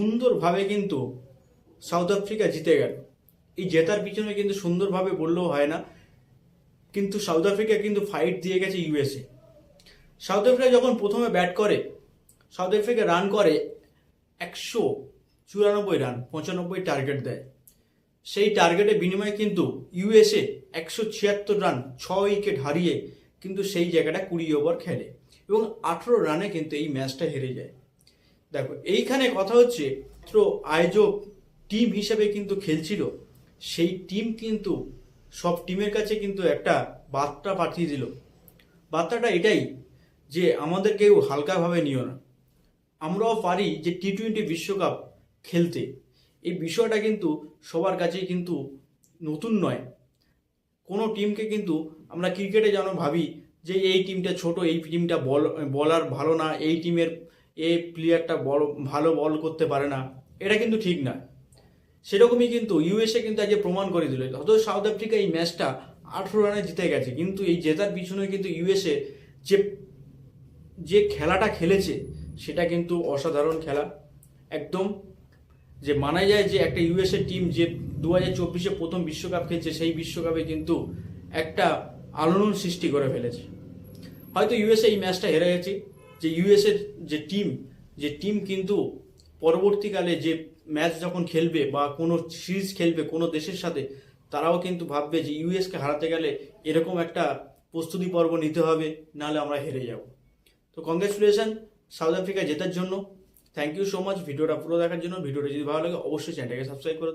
সুন্দরভাবে কিন্তু south Africa জিতে গেল। এই জেতার পিছনে কিন্তু সুন্দরভাবে বললেও হয় না। কিন্তু সাউথ আফ্রিকা কিন্তু ফাইট দিয়ে গেছে ইউএসএ সাউথ আফ্রিকা যখন প্রথমে ব্যাট করে, সাউথ আফ্রিকা রান করে একশো চুরানব্বই রান পঁচানব্বই টার্গেট দেয়। সেই টার্গেটের বিনিময়ে কিন্তু ইউএসএ একশো ছিয়াত্তর রান ছ উইকেট হারিয়ে কিন্তু সেই জায়গাটা কুড়ি ওভার খেলে। এবং আঠেরো রানে কিন্তু এই ম্যাচটা হেরে যায়। দেখো, এইখানে কথা হচ্ছে মাত্র আয়োজক টিম হিসেবে কিন্তু খেলছিল, সেই টিম কিন্তু, সব টিমের কাছে কিন্তু একটা বার্তা পাঠিয়ে দিল। বার্তাটা এটাই যে আমাদের কেউ হালকাভাবে নিও না। আমরাও পারি যে টি টোয়েন্টি বিশ্বকাপ খেলতে। এই বিষয়টা কিন্তু সবার কাছেই কিন্তু নতুন নয়। কোনো টিমকে কিন্তু আমরা ক্রিকেটে যেন ভাবি যে এই টিমটা ছোট, এই টিমটা বল, বলার ভালো না, এই টিমের এই প্লেয়ারটা বড়, ভালো বল করতে পারে না, এটা কিন্তু ঠিক না। সেরকমই কিন্তু ইউএসএ কিন্তু আজকে প্রমাণ করে দিল। হয়তো সাউথ আফ্রিকা এই ম্যাচটা আঠেরো রানে জিতে গেছে, কিন্তু এই জেতার পিছনে কিন্তু ইউএসএ যে যে খেলাটা খেলেছে, সেটা কিন্তু অসাধারণ খেলা। একদম যে মানা যায় যে একটা ইউএসএ টিম যে দু হাজার চব্বিশে প্রথম বিশ্বকাপ খেলছে, সেই বিশ্বকাপে কিন্তু একটা আলোড়ন সৃষ্টি করে ফেলেছে। হয়তো ইউএসএ এই ম্যাচটা হেরে গেছে যে ইউএসের যে টিম যে টিম কিন্তু পরবর্তীকালে যে ম্যাচ যখন খেলবে বা কোনো সিরিজ খেলবে কোনো দেশের সাথে, তারাও কিন্তু ভাববে যে ইউএসকে হারাতে গেলে এরকম একটা প্রস্তুতি পর্ব নিতে হবে, নাহলে আমরা হেরে যাব। তো কংগ্রেচুলেশন সাউথ আফ্রিকা জেতার জন্য। থ্যাংক ইউ সো মাচ ভিডিওটা পুরো দেখার জন্য। ভিডিওটা যদি ভালো লাগে, অবশ্যই চ্যানেলটাকে সাবস্ক্রাইব করে